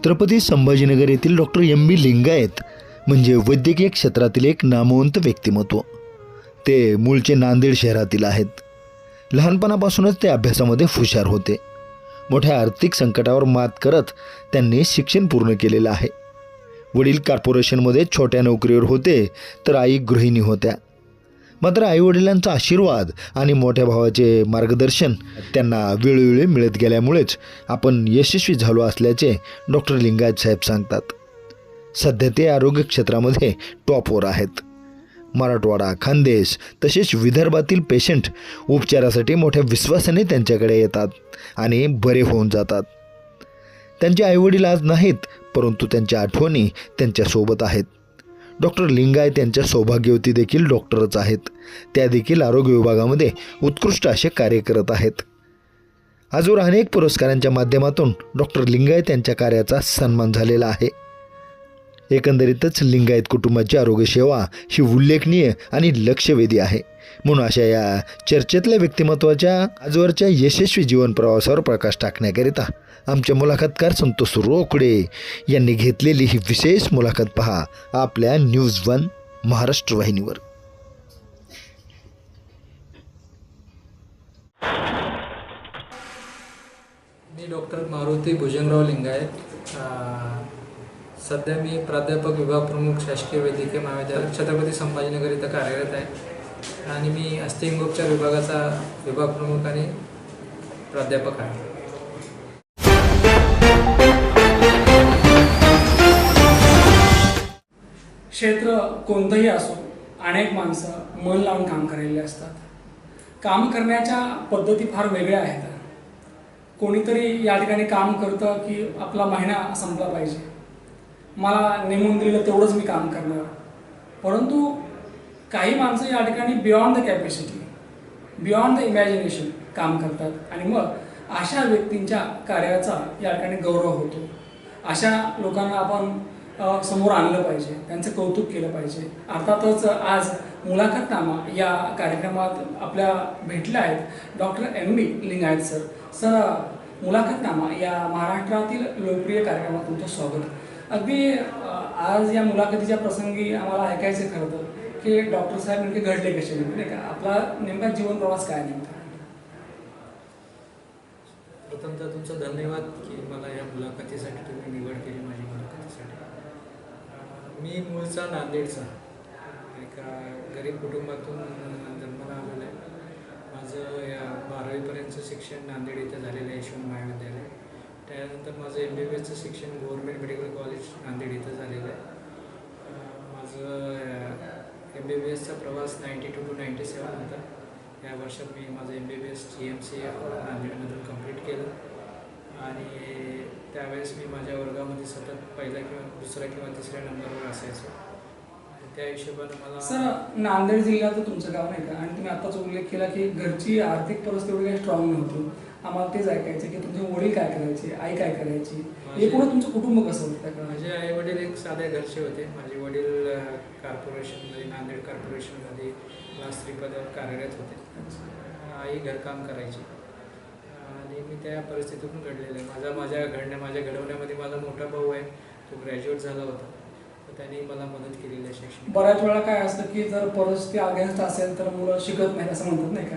छत्रपती संभाजीनगर येथील doctor M B Lingayat म्हणजे वैद्यकीय क्षेत्रातील एक नामवंत व्यक्तिमत्व. ते मूळचे नांदेड शहरातील आहेत. लहानपणापासूनच ते अभ्यासामध्ये हुशार होते. मोठ्या आर्थिक संकटावर मात करत त्यांनी शिक्षण पूर्ण केलेलं आहे. वडील कॉर्पोरेशनमध्ये छोट्या नोकरीवर होते तर आई गृहिणी होत्या. मात्र आईवडिलांचा आशीर्वाद आणि मोठ्या भावाचे मार्गदर्शन त्यांना वेळोवेळी मिळत गेल्यामुळेच आपण यशस्वी झालो असल्याचे डॉक्टर लिंगायत साहेब सांगतात. सध्या ते आरोग्य क्षेत्रामध्ये टॉपवर आहेत. मराठवाडा खानदेश तसेच विदर्भातील पेशंट उपचारासाठी मोठ्या विश्वासाने त्यांच्याकडे येतात आणि बरे होऊन जातात. त्यांचे आईवडील आज नाहीत परंतु त्यांच्या आठवणी त्यांच्यासोबत आहेत. डॉक्टर लिंगायत यांच्या सौभाग्यवती देखील डॉक्टरच आहेत. त्या देखील आरोग्य विभागामध्ये उत्कृष्ट असे कार्य करत आहेत. आजवर अनेक पुरस्कारांच्या माध्यमातून डॉक्टर लिंगायत यांच्या कार्याचा सन्मान झालेला आहे. एकंदरीतच लिंगायत कुटुंबाची आरोग्यसेवा ही उल्लेखनीय आणि लक्षवेधी आहे. म्हणून अशा या चर्चेतल्या व्यक्तिमत्वाच्या आजवरच्या यशस्वी जीवन प्रवासावर प्रकाश टाकण्याकरिता आमचे मुलाखतकार संतोष रोकडे यांनी घेतलेली ही विशेष मुलाखत पहा आपल्या न्यूज वन महाराष्ट्र वाहिनीवर. मी डॉक्टर मारुती भुजंगराव लिंगायत सध्या मी प्राध्यापक विभाग प्रमुख शासकीय वैद्यकीय महाविद्यालय छत्रपती संभाजीनगर इथं कार्यरत आहे. आणि मी अस्थिंगोपचार विभागाचा विभाग प्रमुख आणि प्राध्यापक आहे. क्षेत्र कोणतंही असो अनेक माणसं मन लावून काम करायला असतात. काम करण्याच्या पद्धती फार वेगळ्या आहेत. कोणीतरी या ठिकाणी काम करतं की आपला महिना संपला पाहिजे. मला नेमून दिलेलं तेवढंच मी काम करणार. परंतु काही माणसं या ठिकाणी beyond the capacity beyond the imagination काम करतात. आणि मग अशा व्यक्तींच्या कार्याचा या ठिकाणी गौरव होतो. अशा लोकांना आपण समोर आणलं पाहिजे. त्यांचं कौतुक केलं पाहिजे. अर्थातच आज मुलाखतनामा या कार्यक्रमात आपल्या भेटल्या आहेत doctor M B Lingayat sir. Sir मुलाखतनामा या महाराष्ट्रातील लोकप्रिय कार्यक्रमात तुमचं स्वागत. अगदी आज या मुलाखतीच्या प्रसंगी आम्हाला ऐकायचं खरं तर की डॉक्टर साहेब नेमके घडले कसे नाही का? आपला नेमका जीवन प्रवास काय नेमका? प्रथमतः तुमचं धन्यवाद की मला या मुलाखतीसाठी तुम्ही निवड केली माझी मुलाखतीसाठी. मी मूळचा नांदेडचा. एका गरीब कुटुंबातून जन्माला आलेला आहे. माझं या बारावीपर्यंतचं शिक्षण नांदेड इथं झालेलं आहे यशवंत महाविद्यालय. त्यानंतर माझं एम बी बी एसचं शिक्षण गव्हर्मेंट मेडिकल कॉलेज नांदेड इथं झालेलं आहे. माझं एम बी बी एसचा प्रवास ninety two to ninety seven होता. या वर्षात मी माझं M B B S G M C नांदेडमधून complete केलं. आणि त्यावेळेस मी माझ्या वर्गामध्ये सतत पहिल्या किंवा दुसऱ्या किंवा तिसऱ्या नंबरवर असायचो. त्या हिशोबानं मला सर नांदेड जिल्ह्याचं तुमचं गाव नाही का? आणि तुम्ही आत्ताच उल्लेख केला की घरची आर्थिक परिस्थिती एवढी काही स्ट्रॉंग नव्हती. आम्हाला तेच ऐकायचं की तुमचे वडील काय करायचे आई काय करायची? एकूणच तुमचं कुटुंब कसं होतं? माझे आई वडील एक साध्या घरचे होते. माझे वडील कॉर्पोरेशनमध्ये नांदेड कॉर्पोरेशनमध्ये क्लास थ्री पदावर कार्यरत होते. आई घरकाम करायची. आणि मी त्या परिस्थितीतून घडलेलं आहे. माझा माझ्या घडण्या माझ्या घडवण्यामध्ये माझा मोठा भाऊ आहे. तो ग्रॅज्युएट झाला होता. तर त्यांनी मला मदत केलेली आहे शैक्षणिक बऱ्याच वेळा काय असतं की जर परिस्थिती अगेन्स्ट असेल तर मुलं शिकत नाही असं म्हणतात नाही का?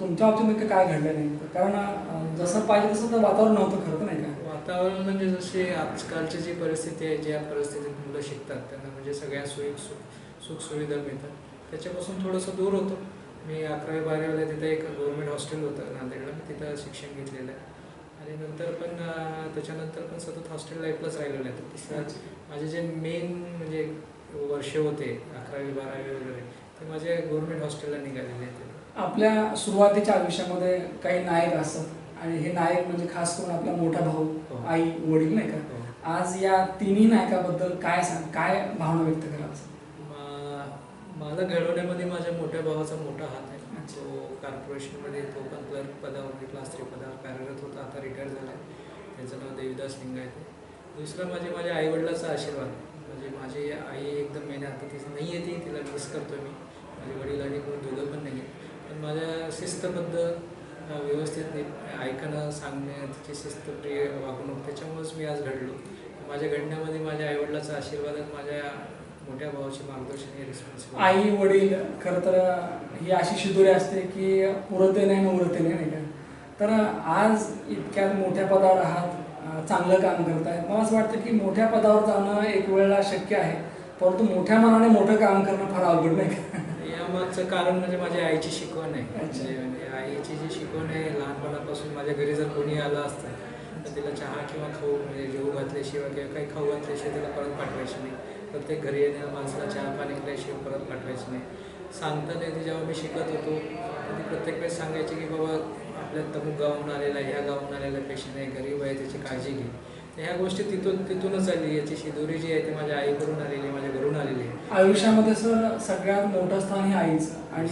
तुमच्या बाबतीत नेमकं काय घडलं नाही कारण जसं पाहिजे तसं तर वातावरण नव्हतं खरं नाही का? वातावरण म्हणजे जशी आजकालची जी परिस्थिती आहे ज्या परिस्थितीत मुलं शिकतात त्यांना म्हणजे सगळ्या सोयी सुख सुखसुविधा मिळतात. त्याच्यापासून थोडंसं दूर होतो. मी अकरावी बारावीला तिथं एक गव्हर्मेंट हॉस्टेल होतं नांदेडला. मी तिथं शिक्षण घेतलेलं आहे. आणि नंतर पण त्याच्यानंतर पण सतत हॉस्टेल लाईफलाच राहिलेलं आहे. तिसरं माझे जे मेन म्हणजे वर्ष होते अकरावी बारावी वगैरे ते माझे गव्हर्मेंट हॉस्टेलला निघालेले आहेत. आपल्या सुरुवातीच्या आयुष्यामध्ये काही नायक असतात आणि हे नायक म्हणजे खास करून आपला मोठा भाऊ हो. आई वडील नाही का? हो. आज या तिन्ही नायकाबद्दल काय सांग काय भावना व्यक्त करा मा- मला घडवण्यामध्ये माझ्या मोठ्या भावाचा मोठा हात आहे. तो कॉर्पोरेशनमध्ये तो पण क्लर्क पदावर क्लास थ्री पदावर कार्यरत होता आता रिटायर झाला आहे त्याचं नाव देवीदास लिंगायत आहे दुसरं म्हणजे माझ्या आईवडिलाचा आशीर्वाद. म्हणजे माझी आई एकदम मेहनत आता तिचं नाही येते तिला मिस करतो मी. माझे वडील आणि कोण दोघं पण नाही आहे माझ्या शिस्तबद्ध व्यवस्थित ऐकणं सांगणं तिची शिस्तप्रिय वागणूक त्याच्यामुळेच मी आज घडलो. माझ्या घडण्यामध्ये माझ्या आईवडिलाचा आशीर्वाद आणि माझ्या मोठ्या भावाचे मार्गदर्शन हे रिस्पॉन्सिबल आई वडील खरं तर ही अशी शिदोरी असते की पुरते नाही न उरते नाही नाही का? तर आज इतक्या मोठ्या पदावर आहात चांगलं काम करताय मला असं वाटतं की मोठ्या पदावर जाणं एक वेळेला शक्य आहे परंतु मोठ्या मनाने मोठं काम करणं फार अवघड नाही का? यामागचं कारण म्हणजे माझ्या आईची शिकवण आहे. म्हणजे म्हणजे आईची जी शिकवण आहे लहानपणापासून माझ्या घरी जर कोणी आलं असतं तर तिला चहा किंवा खाऊ म्हणजे जेवू घातल्याशिवाय किंवा काही खाऊ घातल्याशिवाय तिला परत पाठवायची नाही. प्रत्येक घरी येणाऱ्या माणसाला चहा पाणी केल्याशिवाय परत पाठवायचं नाही. सांगताना ती जेव्हा मी शिकत होतो ती प्रत्येक वेळेस सांगायची की बाबा आपल्या तमुक गावून आलेला ह्या गावून आलेला पेशंट आहे गरीब आहे त्याची काळजी घे. ह्या गोष्टी तिथून तिथूनच आली. याची शिदोरी जी आहे ती माझ्या आईकडून आलेली माझ्या घरून आलेली आहे. आयुष्यामध्ये सर सगळ्यात मोठं स्थान हे आईचं. आणि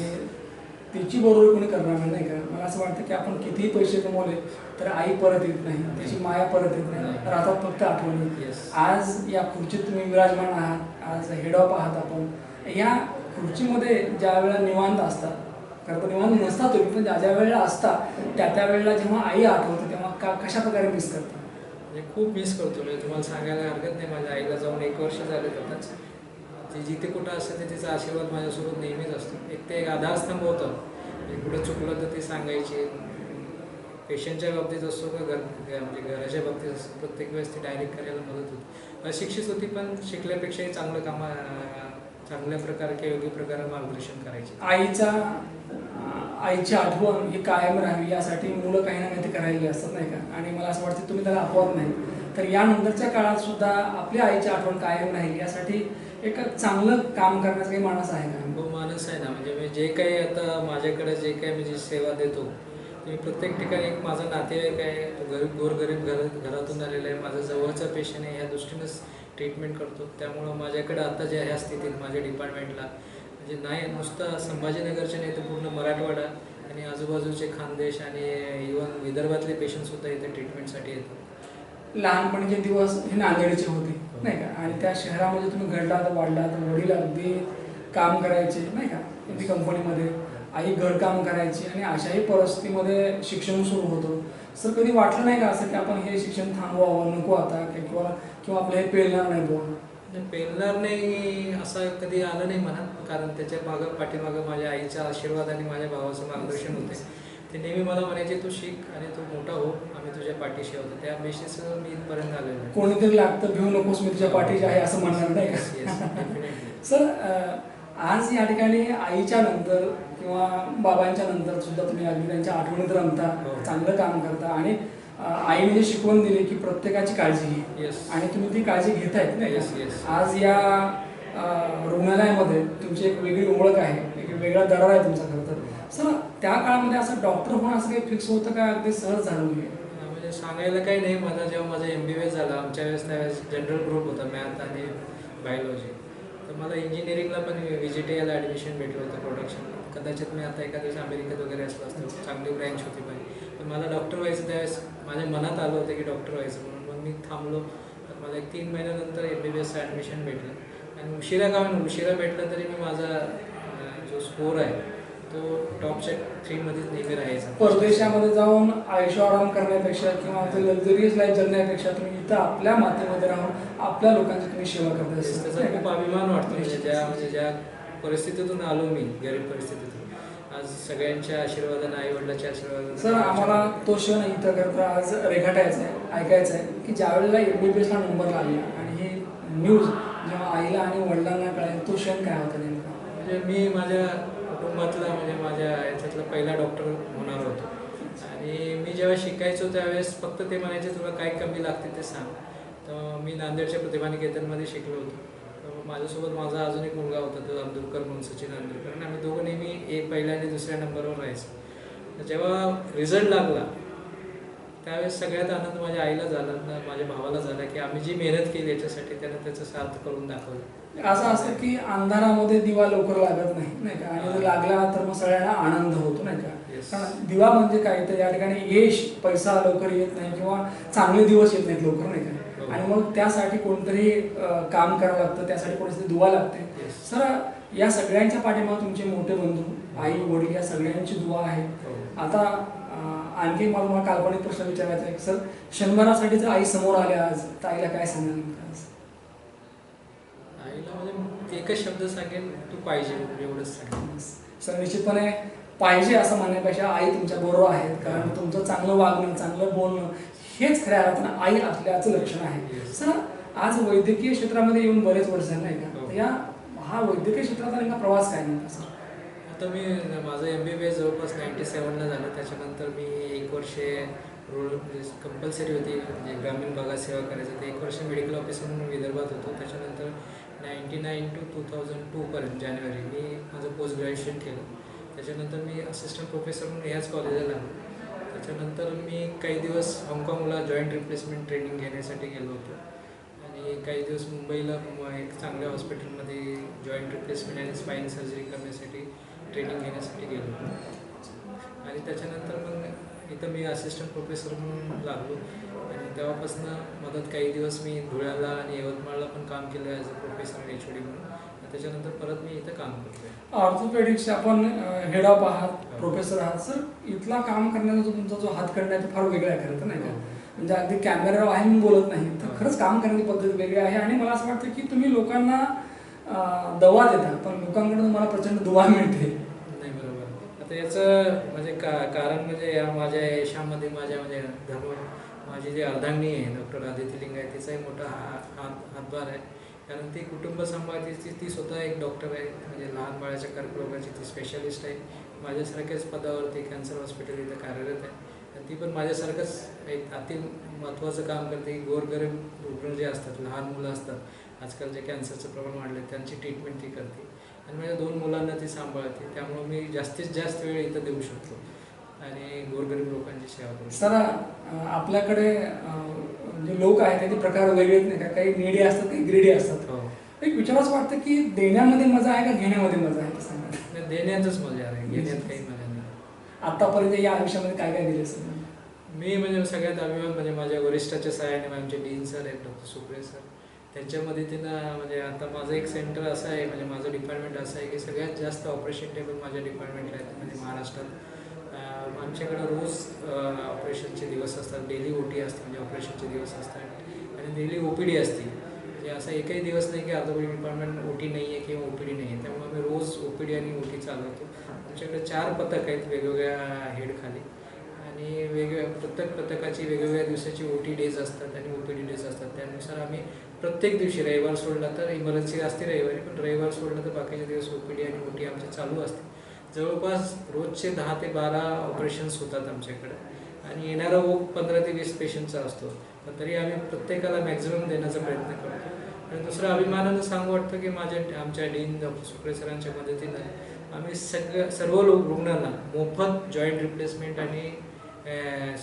तिची बरोबर कोणी करणार नाही, का? मला असं वाटतं की आपण कितीही पैसे कमवले तर आई परत येत नाही. तिची माया परत येत नाही. नाही. राहतात फक्त आठवणी. आज या खुर्चीत तुम्ही विराजमान आहात. आज हेड ऑफ आहात आपण. या खुर्चीमध्ये ज्या वेळेला निवांत असतात खरं तर निवांत नसता तुम्ही पण ज्या ज्या वेळेला असता त्या त्या वेळेला जेव्हा आई आठवते तेव्हा का कशा प्रकारे मिस करता म्हणजे खूप मिस करतो म्हणजे तुम्हाला सांगायला हरकत नाही. माझ्या आईला जाऊन एक वर्ष झाले त्यातच ती जिथे कुठं असते ते तिचा आशीर्वाद माझ्यासोबत नेहमीच असतो. एक ते एक आधारस्तंभ होतं. म्हणजे कुठं चुकलं तर ते सांगायची. पेशंटच्या बाबतीत असो का? घर म्हणजे घराच्या बाबतीत असतो. प्रत्येक वेळेस ती डायरेक्ट करायला मदत होती. अशिक्षित होती पण शिकल्यापेक्षाही चांगलं कामा चांगल्या प्रकारे किंवा योग्य प्रकारे मार्गदर्शन करायचे. आईचा आईची आठवण ही कायम राहावी यासाठी मुलं काही ना काही करायला असतात नाही का? आणि मला असं वाटतं तुम्ही त्याला अपवाद नाही. तर यानंतरच्या काळात सुद्धा आपल्या आईची आठवण कायम राहील यासाठी एक चांगलं काम करण्याचा काही माणस आहे का? हो, तो माणस आहे ना. म्हणजे मी जे काही आता माझ्याकडे जे काही मी जी सेवा देतो मी प्रत्येक ठिकाणी एक माझा नातेवाईक आहे तो गरीब गोरगरीब घर घरातून आलेला आहे. माझा जवळचा पेशंट आहे ह्या दृष्टीनंच ट्रीटमेंट करतो. त्यामुळं माझ्याकडे आता जे ह्या स्थितीत माझ्या डिपार्टमेंटला म्हणजे नाही नुसतं संभाजीनगरचे नाही तर पूर्ण मराठवाडा आणि आजूबाजूचे खानदेश आणि इवन विदर्भातले पेशंटसुद्धा इथे ट्रीटमेंटसाठी येतात. लहानपणीचे दिवस हे नांदेडचे होते नाही का? आणि त्या शहरामध्ये तुम्ही घडलात वाढलात वडील अगदी काम करायचे नाही का? अगदी कंपनीमध्ये. आई घरकाम करायची आणि अशाही परिस्थितीमध्ये शिक्षण सुरू होतं. सर कधी वाटलं नाही का असं की आपण हे शिक्षण थांबवावं नको आता? किंवा किंवा आपलं हे पेलणार नाही बुवा? पेलणार नाही असं कधी आलं नाही मनात कारण त्याच्या मागं पाठीमागं माझ्या आईचा आशीर्वाद आणि माझ्या भावाचं मार्गदर्शन होते ते नेहमी मला म्हणायचे तू शिक आणि तू मोठा हो आम्ही तुझ्या पाठीशी होतो त्या बेसिसवर मी इथपर्यंत आलेलो आहे कोणीतरी लागतं भिऊ नकोस मी तुझ्या पाठीची आहे असं म्हणणार नाही. सर आज या ठिकाणी आईच्या नंतर किंवा बाबांच्या नंतर सुद्धा तुम्ही अगदी त्यांच्या आठवणीत रमता हो. चांगलं काम करता आणि आईने जी शिकवण दिली की प्रत्येकाची काळजी घे. Yes. आणि तुम्ही ती काळजी घेतायत नाही Yes, yes. आज या रुग्णालयामध्ये तुमची एक वेगळी ओळख आहे एक वेगळा दरार आहे तुमचा खरं तर. सर त्या काळामध्ये असं डॉक्टर होणं असं काही फिक्स होतं का? अगदी सहज झालं म्हणजे म्हणजे सांगायला काही नाही. माझा जेव्हा माझा एम बी बी एस झाला आमच्या वेळेस त्यावेळेस जनरल ग्रुप होता मॅथ आणि बायोलॉजी तर मला इंजिनिअरिंगला पण व्ही टी ॲडमिशन भेटलं होतं प्रोडक्शनला कदाचित मी आता एका दिवस अमेरिकेत वगैरे असलो असतो चांगली ब्रँच होती मला डॉक्टर व्हायचं त्यावेळेस माझ्या मनात आलं होतं की डॉक्टर व्हायचं म्हणून. मग मी थांबलो. तर मला एक तीन महिन्यानंतर एम बी बी एसचं ॲडमिशन भेटलं. आणि उशिरा का होईना, उशिरा भेटलं तरी मी माझा जो स्कोर आहे तो टॉपच्या थ्रीमध्येच नेहमी राहायचा. परदेशामध्ये जाऊन आयुष्य आराम करण्यापेक्षा किंवा लक्झरियस लाईफ जगण्यापेक्षा तुम्ही इथं आपल्या मातेमध्ये राहून आपल्या लोकांची तुम्ही सेवा करता. त्याचा खूप अभिमान वाटतो. म्हणजे ज्या म्हणजे ज्या परिस्थितीतून आलो मी गरीब परिस्थितीतून आज सगळ्यांच्या आशीर्वादाने आई वडिलांच्या आशीर्वादाने. सर आम्हाला तो क्षण इथं करता आज रेखाटायचा आहे ऐकायचा आहे की ज्या वेळेला एम बी बी एसला नंबर लागला आणि ही न्यूज जेव्हा आईला आणि वडिलांना कळेल तो क्षण काय होता नेमका? म्हणजे मी माझ्या कुटुंबातला म्हणजे माझ्या याच्यातला पहिला डॉक्टर होणार होतो. आणि मी जेव्हा शिकायचो त्यावेळेस फक्त ते म्हणायचे तुला काय कमी लागते ते सांग. तर मी नांदेडच्या प्रतिभानिकेतनमध्ये शिकलो होतो. माझ्यासोबत माझा अजून एक मुलगा होता तो अंदुरकर म्हणून सचिन अंदुरकर आणि आम्ही दोघं नेहमी एक पहिल्या आणि दुसऱ्या नंबरवर राहायचो. जेव्हा रिझल्ट लागला त्यावेळेस सगळ्यात आनंद माझ्या आईला झाला माझ्या भावाला झाला की आम्ही जी मेहनत केली याच्यासाठी त्यानं त्याचं सार्थ करून दाखवलं. असं असतं की अंधारामध्ये दिवा लवकर लागत नाही नाही का? आणि जर लागला तर मग सगळ्यांना आनंद होतो नाही का. कारण दिवा म्हणजे काय? तर या ठिकाणी यश पैसा लवकर येत नाही किंवा चांगले दिवस येत नाहीत लवकर नाही का. आणि मग त्यासाठी कोणतरी काम करावं लागतं त्यासाठी कोणतरी दुवा लागते. सर या सगळ्यांच्या पाठीमागे तुमचे मोठे बंधू आई वडील या सगळ्यांची दुवा आहे. हो. आता आणखी मला मला काल्पनिक प्रश्न विचारायचा आहे. सर शनिवारासाठी जर आई समोर आल्या आज तर आईला काय सांगाल? आईला म्हणजे एकच शब्द सांगेन तू पाहिजे एवढंच सांगेन. सर निश्चितपणे पाहिजे असं म्हणण्यापेक्षा आई तुमच्या बरोबर आहेत. कारण तुमचं चांगलं वागणं चांगलं बोलणं हेच खऱ्या अर्थानं आई असल्याचं लक्षण आहे. सर आज वैद्यकीय क्षेत्रामध्ये येऊन बरेच वर्ष झाले नाही का? हो. या हा वैद्यकीय क्षेत्राचा नेमका प्रवास काय नेमका सर? आता मी माझं एम बी बी एस जवळपास नाईन्टी सेवनला झालं. त्याच्यानंतर मी एक वर्ष म्हणजे कंपल्सरी होती. म्हणजे ग्रामीण भागात सेवा करायचं. ते एक वर्ष मेडिकल ऑफिसर म्हणून विदर्भात होतो. त्याच्यानंतर ninety nine to two thousand टूपर्यंत जानेवारी मी माझं पोस्ट ग्रॅज्युएशन केलं. त्याच्यानंतर मी असिस्टंट प्रोफेसर म्हणून ह्याच कॉलेजला लागलो. त्याच्यानंतर मी काही दिवस हाँगकाँगला जॉईंट रिप्लेसमेंट ट्रेनिंग घेण्यासाठी गेलो होतो. आणि काही दिवस मुंबईला एक चांगल्या हॉस्पिटलमध्ये जॉईंट रिप्लेसमेंट आणि स्पाईन सर्जरी करण्यासाठी ट्रेनिंग घेण्यासाठी गेलो होतो. आणि त्याच्यानंतर मग इथं मी असिस्टंट प्रोफेसर म्हणून लागलो. आणि तेव्हापासून मदत काही दिवस मी धुळ्याला आणि यवतमाळला पण काम केलं as a professor H O D म्हणून. त्याच्यानंतर परत मी इथं काम करतो ऑर्थोपेडिक्स आपण हेड ऑफ आहात. प्रोफेसर आहात. सर इथला काम करण्याचा जो तुमचा जो हात आहे तो फार वेगळा आहे खरं तर नाही का? म्हणजे अगदी कॅमेऱ्यावर आहे मी बोलत नाही. तर खरंच काम करण्याची पद्धत वेगळी आहे आणि मला असं वाटतं की तुम्ही लोकांना दवा देता पण लोकांकडून तुम्हाला प्रचंड दुवा मिळते. नाही बरोबर. आता याचं म्हणजे का कारण म्हणजे या माझ्या यशामध्ये माझ्या म्हणजे धर्म माझी जी अर्धांगिनी आहे डॉक्टर आदित्य लिंग आहे तिचाही मोठा हात हातभार आहे. कारण ती कुटुंब सांभाळतीची ती स्वतः एक डॉक्टर आहे. म्हणजे लहान बाळाच्या कर्करोगाची ती स्पेशालिस्ट आहे. माझ्यासारख्याच पदावरती कॅन्सर हॉस्पिटल इथं कार्यरत आहे. आणि ती पण माझ्यासारखंच एक अति महत्त्वाचं काम करते. की गोरगरीब रुग्ण जे असतात लहान मुलं असतात आजकाल जे कॅन्सरचं प्रमाण वाढलं आहे त्यांची ट्रीटमेंट ती करते. आणि माझ्या दोन मुलांना ती सांभाळते. त्यामुळे मी जास्तीत जास्त वेळ इथं देऊ शकतो. आणि गोरगरीब लोकांची सेवा करू सर आपल्याकडे जे लोक आहेत त्याचे प्रकार वेगळे आहेत नाही का? काही नेडी असतात काही ग्रेडी असतात. हो. एक विचाराचं वाटतं की देण्यामध्ये मजा आहे का घेण्यामध्ये मजा आहे? सांगा देण्यातच मजा आहे. घेण्यात काही मजा नाही. आतापर्यंत या आयुष्यामध्ये काय काय दिले सर मी म्हणजे सगळ्यात अभिमान म्हणजे माझ्या वरिष्ठाच्या सहाय्याने आमचे डीन सर आहेत डॉक्टर सुप्रे सर त्यांच्या मदतीनं म्हणजे आता माझं एक सेंटर असं आहे म्हणजे माझं डिपार्टमेंट असं आहे की सगळ्यात जास्त ऑपरेशन टेबल माझ्या डिपार्टमेंटला आहेत म्हणजे महाराष्ट्रात. आमच्याकडं रोज ऑपरेशनचे दिवस असतात डेली ओ टी असते म्हणजे ऑपरेशनचे दिवस असतात. आणि डेली ओ पी डी असते. म्हणजे असा एकही दिवस नाही की ऑर्थोपेडिक डिपार्टमेंट ओ टी नाही आहे किंवा ओ पी डी नाही आहे. त्यामुळे आम्ही रोज ओ पी डी आणि ओ टी चालवतो आमच्याकडे चार पथक आहेत वेगवेगळ्या हेडखाली आणि वेगवेगळ्या प्रत्येक पथकाची वेगवेगळ्या दिवसाची ओ टी डेज असतात आणि ओ पी डी डेज असतात. त्यानुसार आम्ही प्रत्येक दिवशी रविवार सोडला तर इमर्जन्सी असते रविवारी पण रविवार सोडला तर बाकीचे दिवस ओ पी डी आणि ओ टी आमचे चालू असते. जवळपास रोजचे दहा ते बारा ऑपरेशन्स होतात आमच्याकडे. आणि येणारा ओ पंधरा ते वीस पेशंटचा असतो. पण तरी आम्ही प्रत्येकाला मॅक्झिमम देण्याचा प्रयत्न करतो. आणि दुसरं अभिमानानं सांगू वाटतं की माझ्या आमच्या डीन डॉक्टर सरांच्या मदतीनं आम्ही सगळं सर्व लोक रुग्णांना मोफत जॉईंट रिप्लेसमेंट आणि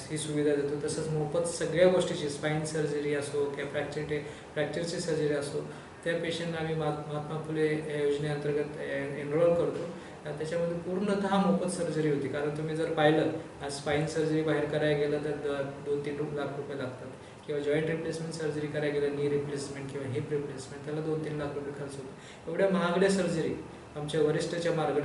ही सुविधा देतो. तसंच मोफत सगळ्या गोष्टीची स्पाईन सर्जरी असो किंवा फ्रॅक्चर टे फ्रॅक्चरची सर्जरी असो त्या पेशंटला आम्ही महात्मा फुले योजनेअंतर्गत एनरोल करतो. त्याच्यामध्ये पूर्णतः मोफत सर्जरी होती. कारण तुम्ही जर पाहिलं आज स्पाईन सर्जरी बाहेर करायला गेलं तर दोन तीन लाख रुपये लागतात. किंवा जॉईंट रिप्लेसमेंट सर्जरी करायला गेलं नी रिप्लेसमेंट किंवा हिप रिप्लेसमेंट त्याला दोन तीन लाख रुपये खर्च होतो. एवढ्या महागड्या सर्जरी आमच्या वरिष्ठाच्या मार्ग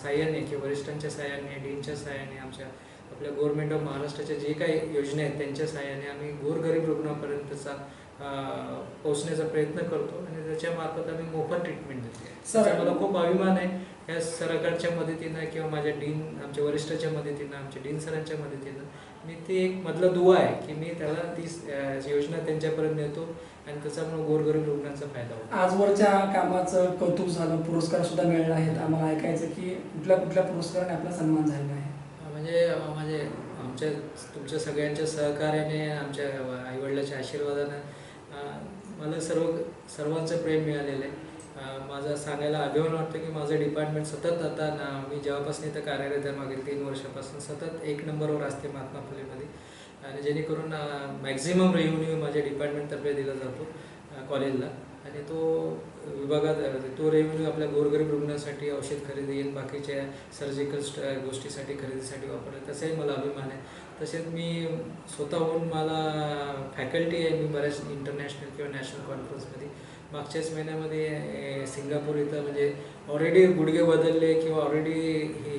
साह्याने किंवा वरिष्ठांच्या साह्याने डीनच्या साह्याने आमच्या आपल्या गव्हर्नमेंट ऑफ महाराष्ट्राच्या जे काही योजना आहेत त्यांच्या साह्याने आम्ही गोरगरीब रुग्णापर्यंतचा पोहोचण्याचा प्रयत्न करतो आणि त्याच्या मार्फत आम्ही मोफत ट्रीटमेंट देतो. सर. मला खूप अभिमान आहे. या सरकारच्या मदतीनं किंवा माझ्या डीन आमच्या वरिष्ठाच्या मदतीनं आमच्या डीन सरांच्या मदतीनं मी ते एक मधला दुवा आहे की मी त्याला ती योजना त्यांच्यापर्यंत नेतो आणि त्याच्यामुळे गोरगरीब रुग्णांचा फायदा होतो. आजवरच्या कामाचं कौतुक झालं पुरस्कार सुद्धा मिळाले आहेत. आम्हाला ऐकायचं की कुठल्या कुठल्या पुरस्काराने आपला सन्मान झालेला आहे? म्हणजे म्हणजे आमच्या तुमच्या सगळ्यांच्या सहकार्याने आमच्या आईवडिलाच्या आशीर्वादानं मला सर्व सर्वांचं प्रेम मिळालेलं आहे. माझा सांगायला अभिमान वाटतो की माझं डिपार्टमेंट सतत आता ना- मी जेव्हापासून इथं कार्यरत आहे मागील तीन वर्षापासून सतत एक नंबरवर असते महात्मा फुलेमध्ये. आणि जेणेकरून मॅक्झिमम रेव्हन्यू माझ्या डिपार्टमेंटतर्फे दिला जातो कॉलेजला आणि तो विभागात तो रेव्हन्यू आपल्या गोरगरीब रुग्णांसाठी औषध खरेदी येईल बाकीच्या सर्जिकल गोष्टीसाठी खरेदीसाठी वापरलं तसाही मला अभिमान आहे. तसेच मी स्वतःहून मला फॅकल्टी आहे मी बऱ्याच इंटरनॅशनल किंवा नॅशनल कॉन्फरन्समध्ये मागच्याच महिन्यामध्ये सिंगापूर इथं म्हणजे ऑलरेडी गुडघे बदलले किंवा ऑलरेडी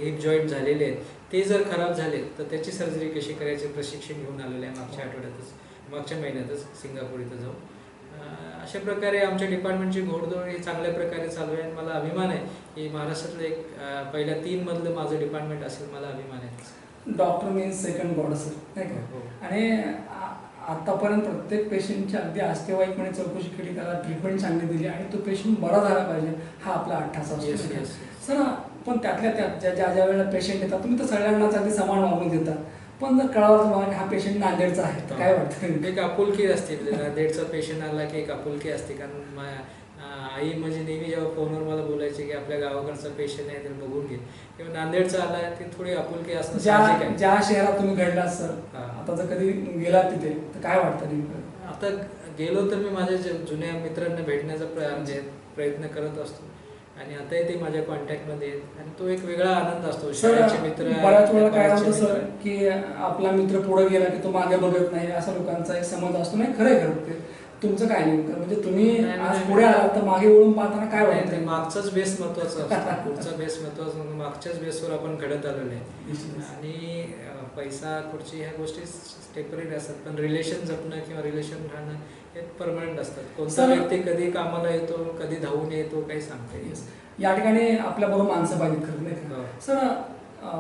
हिप जॉईंट झालेले आहेत. ते जर खराब झाले तर त्याची सर्जरी कशी करायची? प्रशिक्षण घेऊन आलेलं आहे मागच्या आठवड्यातच मागच्या महिन्यातच सिंगापूर इथं जाऊन. अशा प्रकारे आमच्या डिपार्टमेंटची घोडदौड ही चांगल्या प्रकारे चालू आहे आणि मला अभिमान आहे की महाराष्ट्रातलं एक पहिल्या तीन मधलं माझं डिपार्टमेंट असेल मला अभिमान आहे. Doctor means second god sir नाही का? हो. आणि आतापर्यंत प्रत्येक पेशंटची अगदी आस्तेवाईकपणे चौकशी केली त्याला ट्रीटमेंट चांगली दिली आणि तो पेशंट बरा झाला पाहिजे हा आपला Yes, असतो. सर पण त्यातल्या त्यात ज्या ज्या ज्या वेळेला पेशंट येतात तुम्ही तर सगळ्यांनाच अगदी समान वागणूक देता. पण जर कळावं तुम्हाला की हा पेशंट नांदेडचा आहे तर काय वाटतं? एक आपुलकी असते नांदेडचा पेशंट आला की एक आपुलकी असते कारण आई म्हणजे नेहमी जेव्हा फोनवर मला बोलायचे की आपल्या गावाकडचा पेशंट आहे तर बघून घे. किंवा नांदेडचा आला की थोडी आपुलकी असणं ज्या ज्या शहरात तुम्ही घडलात सर. आता जर कधी गेलात तिथे तर काय वाटतं नेमकं? आता गेलो तर मी माझ्या जे जुन्या मित्रांना भेटण्याचा म्हणजे प्रयत्न करत असतो. आणि आताही ते माझ्या कॉन्टॅक्टमध्ये आहेत. आणि तो एक वेगळा आनंद असतो. शाळेचे मित्र बऱ्याच वेळा काय होतं सर. की आपला मित्र पुढे गेला की तो मागे बघत नाही असा लोकांचा एक समज असतो. नाही खरं खरं ते तुमचं काय नेमकं म्हणजे तुम्ही आज. पुढे आलात तर मागे वळून पाहताना काय वाटतं मागचाच बेस महत्त्वाचा असतो पुढचा बेस महत्त्वाचा. मागच्याच बेसवर आपण घडत आलेलो आहे आणि पैसा खुर्ची ह्या गोष्टी टेंपररी असतात पण रिलेशन जपणं किंवा रिलेशन राहणं हे परमनंट असतात कोणता व्यक्ती कधी कामाला येतो कधी धावून येतो काही सांगता नाही. या ठिकाणी आपल्या बरोबर माणसं पाहिजेत खरं नाही हो. सर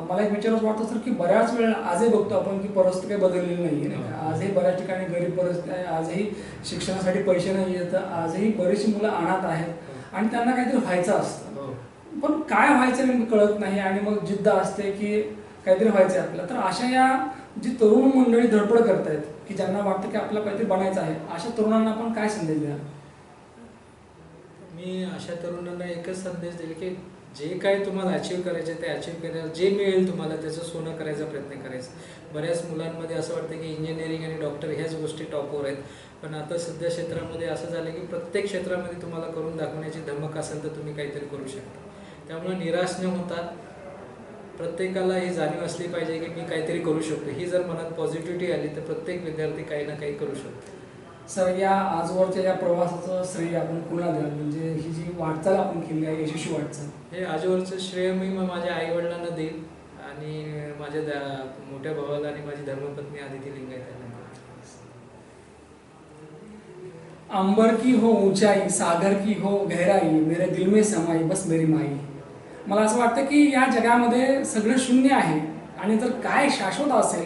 मला एक विचारच वाटतं सर की बऱ्याच वेळा आजही बघतो आपण की परिस्थिती काही बदललेली नाही का? हो. आजही बऱ्याच ठिकाणी गरीब परिस्थिती आहे आजही शिक्षणासाठी पैसे नाही येत आजही बरीचशी मुलं अनाथ आहेत आणि त्यांना काहीतरी व्हायचं असतं हो. पण काय व्हायचं नेमकं कळत नाही आणि मग जिद्द असते की काहीतरी व्हायचं आहे आपल्याला तर अशा या जी तरुण मंडळी धडपड करतायत की ज्यांना वाटतं की आपल्याला काहीतरी बनायचं आहे अशा तरुणांना आपण काय संदेश द्याल मी अशा तरुणांना एकच संदेश देईल की जे काय तुम्हाला अचीव करायचे ते अचीव करायचं जे मिळेल तुम्हाला त्याचं सोनं करायचा प्रयत्न करायचा. बऱ्याच मुलांमध्ये असं वाटतं की इंजिनिअरिंग आणि डॉक्टर ह्याच गोष्टी टॉपवर आहेत. पण आता सध्या क्षेत्रामध्ये असं झालं की प्रत्येक क्षेत्रामध्ये तुम्हाला करून दाखवण्याची धमक असेल तर तुम्ही काहीतरी करू शकता. त्यामुळे निराश न होता प्रत्येकाला ही जाणीव असली पाहिजे की मी काहीतरी करू शकतो. ही जर मनात पॉझिटिव्हिटी आली तर प्रत्येक विद्यार्थी काही ना काही करू शकतो. सर या आजवरच्या या प्रवासाचं श्रेय आपण कुणाला द्याल? म्हणजे ही जी वाटचाल आपण केली आहे यशस्वी वाटचाल. हे आजवरचं श्रेय मी मग माझ्या आई वडिलांना देईन आणि माझ्या मोठ्या भावाला आणि माझी धर्मपत्नी आदिती लिंगायत. अंबर की हो ऊंचाई सागर की हो गहराई मेरे दिल में समाई बस मेरी माई. मला असं वाटतं की या जगामध्ये सगळं शून्य आहे आणि जर काय शाश्वत असेल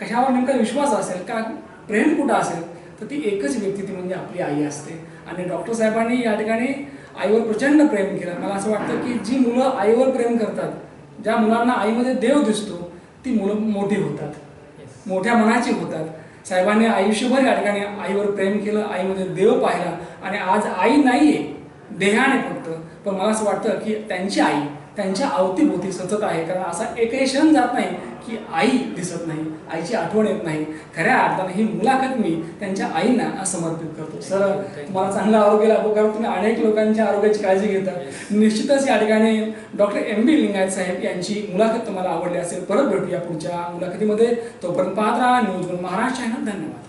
कशावर नेमका विश्वास असेल का प्रेम कुठं असेल तर ती एकच व्यक्ती ती म्हणजे आपली आई असते. आणि डॉक्टर साहेबांनी या ठिकाणी आईवर प्रचंड प्रेम केलं. मला असं वाटतं की जी मुलं आईवर प्रेम करतात ज्या मुलांना आईमध्ये देव दिसतो ती मुलं मोठी होतात. Yes. मोठ्या मनाची होतात. साहेबांनी आयुष्यभर या ठिकाणी आईवर प्रेम केलं आईमध्ये देव पाहिला. आणि आज आई नाहीये देहाने फक्त. पण मला असं वाटतं की त्यांची आई त्यांच्या अवतीभोवती सतत आहे. कारण असा एकही क्षण जात नाही की आई दिसत नाही आईची आठवण येत नाही. खऱ्या अर्थाने ही मुलाखत मी त्यांच्या आईंना समर्पित करतो. सर तुम्हाला चांगलं आरोग्य लाभो कारण तुम्ही अनेक लोकांच्या आरोग्याची काळजी घेता. निश्चितच या ठिकाणी डॉक्टर एम बी लिंगायत साहेब यांची मुलाखत तुम्हाला आवडली असेल. परत भेटूया पुढच्या मुलाखतीमध्ये. तोपर्यंत पाहत राहा. न्यूज महाराष्ट्र चॅनल धन्यवाद.